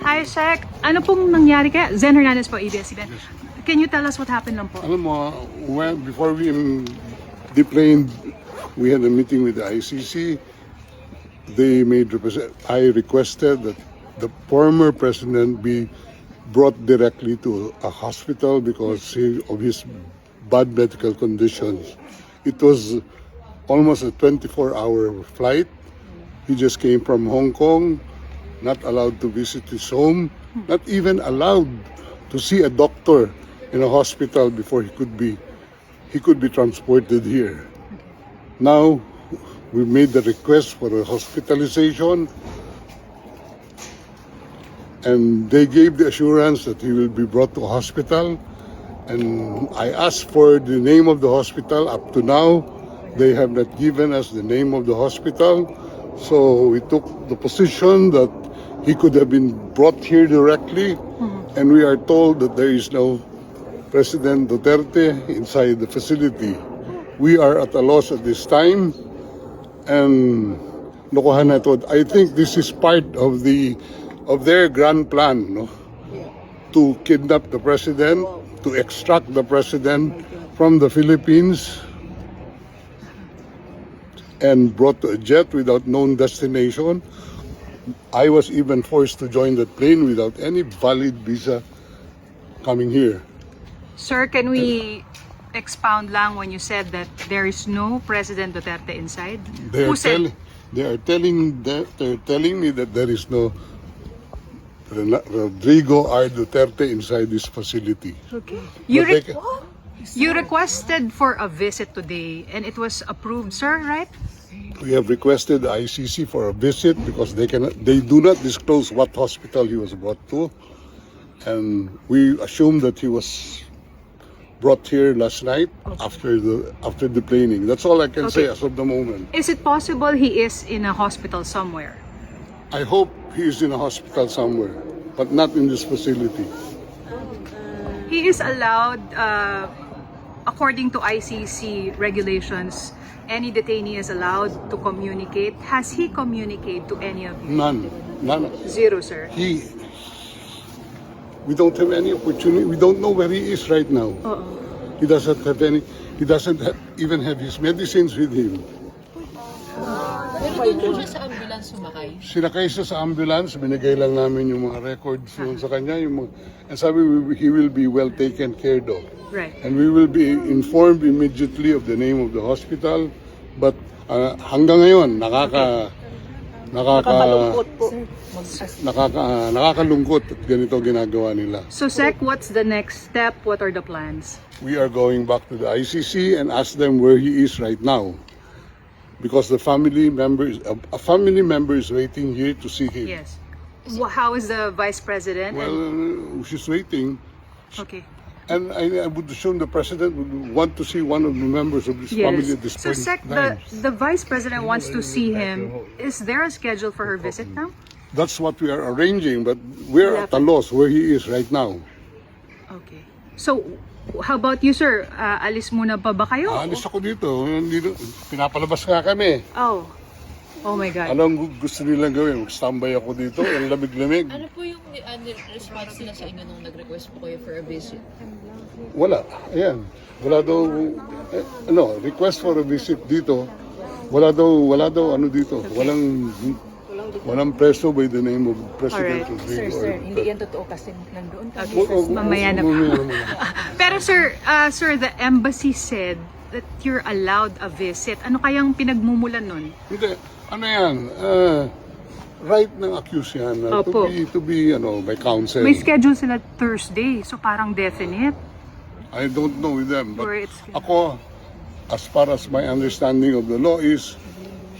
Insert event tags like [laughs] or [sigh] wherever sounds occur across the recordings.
Hi, Sec. Ano pong nangyari kaya? Zen Hernandez po, ABS-CBN. Can you tell us what happened lang po? Alam mo, well, before we um, deplaned, we had a meeting with the ICC. They made represent. I requested that the former president be brought directly to a hospital because he, of his bad medical conditions. It was almost a 24-hour flight. He just came from Hong Kong, not allowed to visit his home, not even allowed to see a doctor in a hospital before he could be he could be transported here. Now we made the request for a hospitalization and they gave the assurance that he will be brought to hospital and I asked for the name of the hospital up to now they have not given us the name of the hospital so we took the position that he could have been brought here directly mm-hmm. and we are told that there is no President Duterte inside the facility we are at a loss at this time and lokohan na ito. I think this is part of the of their grand plan no to kidnap the president to extract the president from the Philippines and brought to a jet without known destination. I was even forced to join that plane without any valid visa coming here. Sir, can we expound lang when you said that there is no President Duterte inside? They Who are, said? tell, they are telling that they're telling me that there is no Rodrigo R. Duterte inside this facility. Okay. You, re- you requested for a visit today and it was approved, sir, right? We have requested the ICC for a visit because they cannot, they do not disclose what hospital he was brought to, and we assume that he was brought here last night after the after the planing. That's all I can say as of the moment. Is it possible he is in a hospital somewhere? I hope he is in a hospital somewhere, but not in this facility. He is allowed, uh, according to ICC regulations, any detainee is allowed to communicate. Has he communicated to any of you? None, none. Zero, sir. He, we don't have any opportunity. We don't know where he is right now. Oo. He doesn't have any. He doesn't have, even have his medicines with him. Pero doon po siya sa ambulance sumakay. Sinakay siya sa ambulance, binigay lang namin yung mga records yun sa kanya. Yung mga, and sabi, we- he will be well taken care of. Right. And we will be informed immediately of the name of the hospital. But uh, hanggang ngayon, nakaka... Nakaka, nakaka, uh, nakakalungkot at ganito ginagawa nila. So, Sec, what's the next step? What are the plans? We are going back to the ICC and ask them where he is right now. Because the family member is, a, a family member is waiting here to see him. Yes. Wh- How is the vice president? Well, uh, she's waiting. okay. And I, I would assume the president would want to see one of the members of his family Yes. at this So, point. Sec, the, the vice president wants to see him. Is there a schedule for her visit now? That's what we are arranging, but we're at a loss where he is right now. Okay. So, how about you, sir? Uh, alis muna pa ba kayo? Alis ako dito. Hindi, pinapalabas nga kami. Oh. Oh my God. Anong gu- gusto nilang gawin? Mag-standby ako dito. Ang lamig-lamig. Ano po yung uh, response nila sa inyo nung nag-request po kayo for a visit? Wala. Ayan. Wala daw, eh, ano, request for a visit dito. Wala daw, wala daw, ano dito. Walang, walang preso by the name of President Alright. Rodrigo. Sir, sir, hindi yan totoo kasi nandoon kami. Oh, oh, Mamaya na. mamaya na, mamaya. [laughs] Pero sir, uh, sir, the embassy said that you're allowed a visit. Ano kayang pinagmumulan nun? Hindi. Ano yan? Uh, right ng accused yan. uh, to Opo. be, to be, ano, by counsel. May schedule sila Thursday, so parang definite. I don't know with them. But Or it's- ako, as far as my understanding of the law is,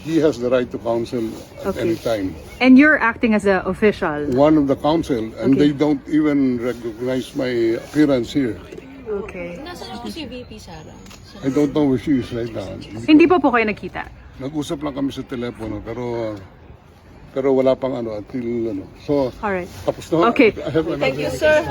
he has the right to counsel at Okay. any time. And you're acting as the official. One of the counsel, and Okay. they don't even recognize my appearance here. Okay. Nasaan po si VP Sara? Sa- I don't know where she is right now. Hindi pa po kayo nakita? Nag-usap lang kami sa telepono, pero pero wala pang ano until ano. So, Alright. tapos na. Okay. I have another- Thank you, sir.